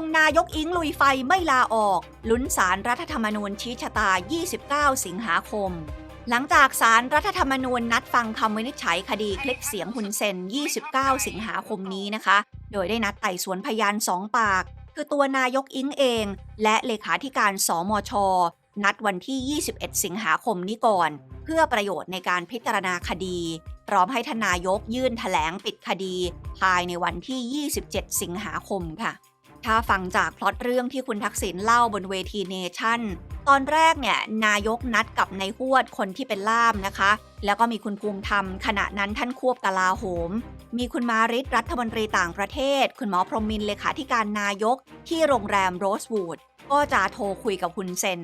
งนายกอิงลุยไฟไม่ลาออก ลุ้นสารรัฐธรรมนูญชี้ชะตา 29 สิงหาคม หลังจากสารรัฐธรรมนูญนัดฟังคำวินิจฉัยคดีคลิปเสียงฮุนเซน 29 สิงหาคมนี้นะคะ โดยได้นัดไต่สวนพยานสองปาก คือตัวนายกอิงเอง และเลขาธิการสมช นัดวันที่ 21 สิงหาคมนี้ก่อน เพื่อประโยชน์ในการพิจารณาคดีพร้อมให้ทนนายกยื่นถแถลงปิดคดี ภายในวันที่ 27 สิงหาคมค่ะ ถ้าฟังจากพล็อตเรื่องที่คุณทักษิณเล่าบนเวทีเนชั่น ตอนแรกเนี่ยนายกนัดกับในายหวดคนที่เป็นล่ามนะคะ แล้วก็มีคุณภูมิธรรม ขณะนั้นท่านควบกลาโหม มีคุณมาริศรัฐมนตรีต่างประเทศ คุณหมอพรหมมินเลขาธิการนายก ที่โรงแรมโรสวูดก็จะโทรคุยกับคุณเซน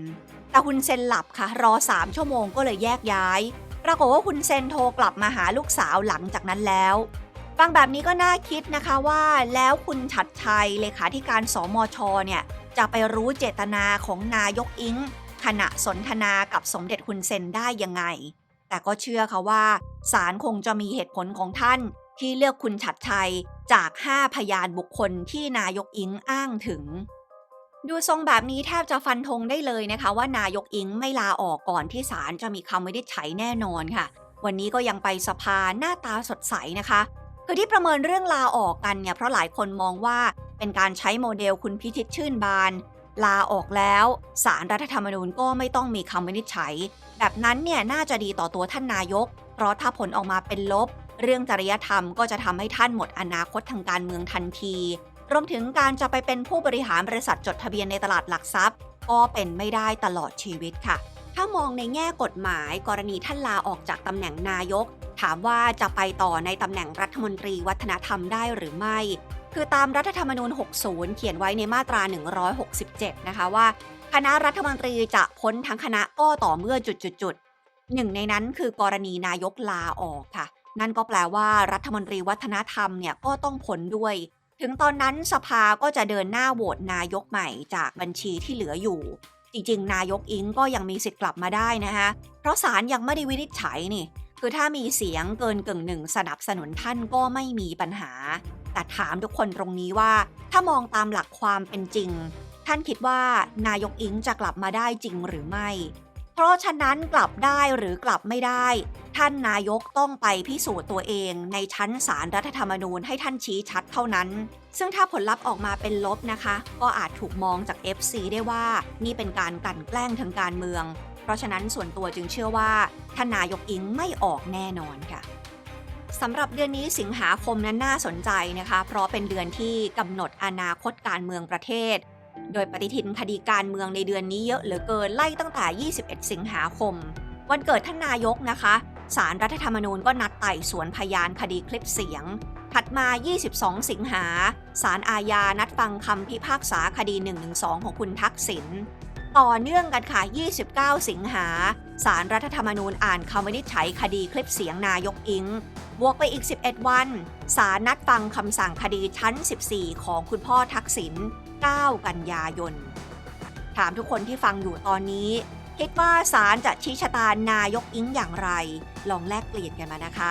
แต่คุณเซนหลับค่ะ รอ 3 ชั่วโมงก็เลยแยกย้าย ปรากฏว่าคุณเซนโทรกลับมาหาลูกสาวหลังจากนั้นแล้ว ฟังแบบนี้ก็น่าคิดนะคะว่าแล้วคุณชัดชัยเลขาธิการสมชเนี่ยจะไปรู้เจตนาของนายกอิงขณะสนทนากับสมเด็จคุณเซนได้ยังไง แต่ก็เชื่อค่ะว่าศาลคงจะมีเหตุผลของท่านที่เลือกคุณชัดชัยจาก 5 พยานบุคคลที่นายกอิงอ้างถึง ดูทรงแบบนี้แทบจะฟันธงได้เลยนะคะ ว่านายกอิงไม่ลาออกก่อนที่ศาลจะมีคำวินิจฉัยแน่นอนค่ะ วันนี้ก็ยังไปสภาหน้าตาสดใสนะคะ คือที่ประเมินเรื่องลาออกกันเนี่ยเพราะหลายคนมองว่าเป็นการใช้โมเดลคุณพิชิตชื่นบาน ลาออกแล้วสารรัฐธรรมนูญก็ไม่ต้องมีคำวินิจฉัย แบบนั้นเนี่ยน่าจะดีต่อตัวท่านนายก เพราะถ้าผลออกมาเป็นลบ เรื่องจริยธรรมก็จะทำให้ท่านหมดอนาคตทางการเมืองทันทีรวมถึงการจะไปเป็นผู้บริหารบริษัทจดทะเบียนในตลาดหลักทรัพย์ ก็เป็นไม่ได้ตลอดชีวิตค่ะ ถ้ามองในแง่กฎหมายกรณีท่านลาออกจากตำแหน่งนายก ถามว่าจะไปต่อในตำแหน่งรัฐมนตรีวัฒนธรรมได้หรือไม่ คือตามรัฐธรรมนูญ 60 เขียนไว้ในมาตรา 167 นะคะว่า คณะรัฐมนตรีจะพ้นทั้งคณะก็ต่อเมื่อจุดๆๆหนึ่งในนั้นคือกรณีนายกลาออกค่ะ นั่นก็แปลว่ารัฐมนตรีวัฒนธรรมเนี่ยก็ต้องพ้นด้วย ถึงตอนนั้นสภาก็จะเดินหน้าโหวตนายกใหม่จากบัญชีที่เหลืออยู่จริงๆ นายกอิงก็ยังมีสิทธิ์กลับมาได้นะคะเพราะศาลยังไม่ได้วินิจฉัยนี่ คือถ้ามีเสียงเกินกึ่งหนึ่งสนับสนุนท่านก็ไม่มีปัญหา แต่ถามทุกคนตรงนี้ว่า ถ้ามองตามหลักความเป็นจริง ท่านคิดว่านายกอิงจะกลับมาได้จริงหรือไม่ เพราะฉะนั้นกลับได้หรือกลับไม่ได้ ท่านนายกต้องไปพิสูจน์ตัวเองในชั้นศาลรัฐธรรมนูญให้ท่านชี้ชัดเท่านั้น ซึ่งถ้าผลลัพธ์ออกมาเป็นลบนะคะ ก็อาจถูกมองจาก FC ได้ว่า นี่เป็นการกลั่นแกล้งทางการเมือง เพราะฉะนั้นส่วนตัวจึงเชื่อว่าท่านนายกอิงไม่ออกแน่นอนค่ะสำหรับเดือนนี้สิงหาคมนั้นน่าสนใจนะคะ เพราะเป็นเดือนที่กำหนดอนาคตการเมืองประเทศ โดยปฏิทินคดีการเมืองในเดือนนี้เยอะเหลือเกินไล่ตั้งแต่ 21 สิงหาคม วันเกิดท่านนายกนะคะศาลรรัฐธรรมนูญก็นัดไต่สวนพยานคดีคลิปเสียง ถัดมา 22 สิงหาศาลอาญานัดฟังคำพิพากษาคดี 112 ของคุณทักษิณ ต่อเนื่องกันค่ะ 29 สิงหาศารรัฐธรรมนูญอ่านคำวินิจฉัยคดีคลิปเสียงนายกอิง บวกไปอีก 11 วันศาลนัดฟังคำสั่งคดีชั้น 14 ของคุณพ่อทักษิณ 9 กันยายน ถามทุกคนที่ฟังอยู่ตอนนี้ คิดว่าศาลจะชี้ชะตานายกอิงอย่างไร ลองแลกเปลี่ยนกันมานะคะ